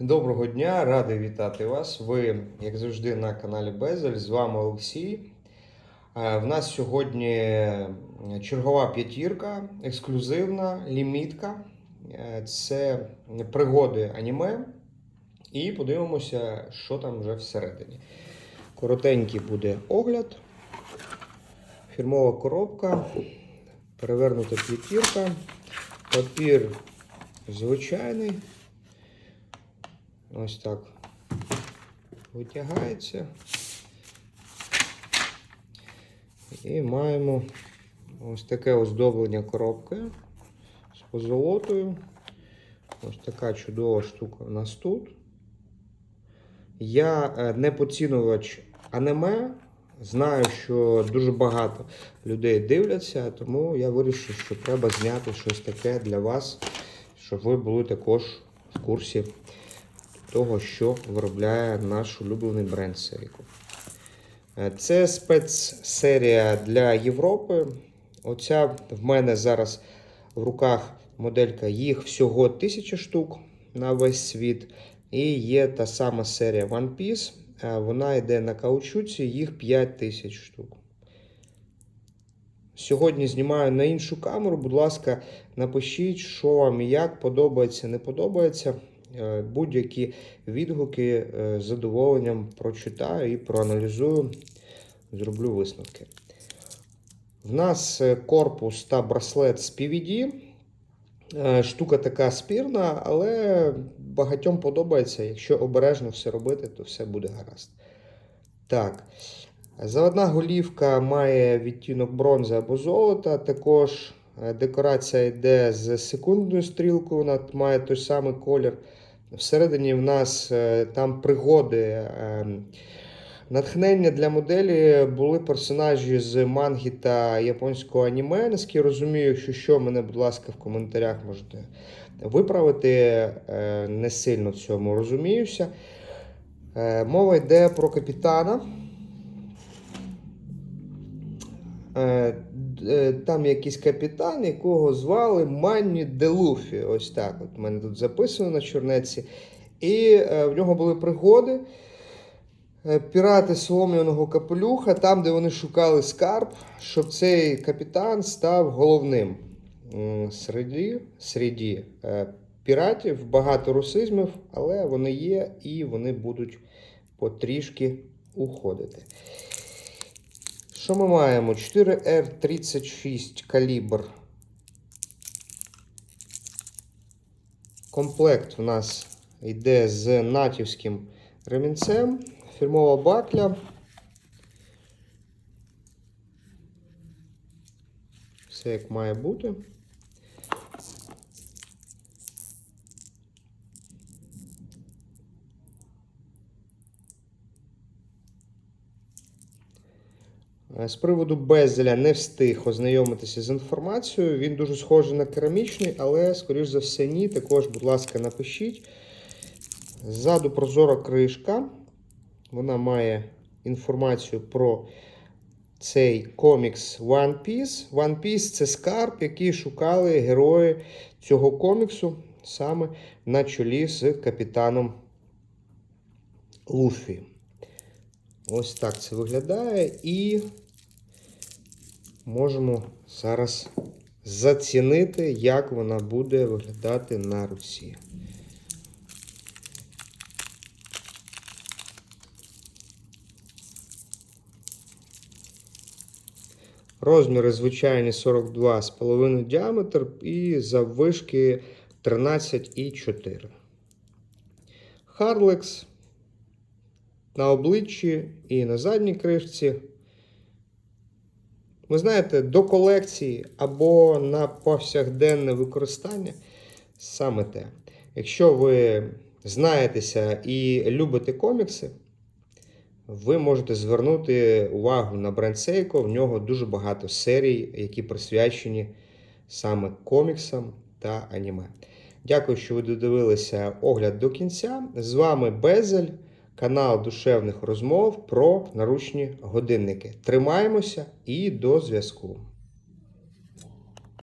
Доброго дня, радий вітати вас. Ви, як завжди, на каналі Безель. З вами Олексій. Е, В нас сьогодні чергова п'ятірка, ексклюзивна лімітка. Е, Це пригоди аніме. І подивимося, що там вже всередині. Коротенький буде огляд, фірмова коробка, перевернута п'ятірка, папір звичайний. Ось так витягається. І маємо ось таке оздоблення коробки з позолотою. Ось така чудова штука у нас тут. Я е, не поцінувач аниме. Знаю, що дуже багато людей дивляться, тому я вирішив, що треба зняти щось таке для вас, щоб ви були також в курсі того, що виробляє наш улюблений бренд Seiko. Е, Це спецсерія для Європи. Оця в мене зараз в руках моделька, їх всього 1000 штук на весь світ. І є та сама серія One Piece. Е, Вона йде на каучуці, їх 5000 штук. Сьогодні знімаю на іншу камеру. Будь ласка, напишіть, що вам і як подобається, не подобається. Е, Будь-які відгуки е, з задоволенням прочитаю і проаналізую, зроблю висновки. В нас е, корпус та браслет з PVD. Штука така спірна, але багатьом подобається. Якщо обережно все робити, то все буде гаразд. Так. Заводна голівка має відтінок бронзи або золота. Також декорація йде з секундною стрілкою, вона має той самий колір. Всередині в нас е, там пригоди. е, Натхнення для моделі були персонажі з манги та японського аніме. Наскільки розумію, якщо що, мене, будь ласка, в коментарях можете виправити. Е, Не сильно в цьому розуміюся. Е, Мова йде про капітана. Е, Там якийсь капітан, якого звали Манні Делуфі. Ось так. От мене тут записано на чорнеці. І е, в нього були пригоди. Е, Пірати солом'яного капелюха, там, де вони шукали скарб, щоб цей капітан став головним. Середі, середі піратів багато русизмів, але вони є і вони будуть потрішки уходити. Що ми маємо? 4R36 калібр. Комплект у нас йде з натівським ремінцем. Фірмова бакля. Все як має бути. З приводу безеля не встиг ознайомитися з інформацією. Він дуже схожий на керамічний, але, скоріш за все, ні. Також, будь ласка, напишіть. Ззаду прозора кришка. Вона має інформацію про цей комікс One Piece. One Piece це скарб, який шукали герої цього коміксу саме на чолі з капітаном Луфі. Ось так це виглядає. І можемо зараз зацінити, як вона буде виглядати на руці. Розміри звичайні 42,5 діаметр і заввишки 13,4. Харлекс на обличчі і на задній кришці. Ви знаєте, до колекції або на повсякденне використання саме те. Якщо ви знаєтеся і любите комікси, ви можете звернути увагу на бренд Seiko. В нього дуже багато серій, які присвячені саме коміксам та аніме. Дякую, що ви додивилися огляд до кінця. З вами Безель, канал душевних розмов про наручні годинники. Тримаємося і до зв'язку.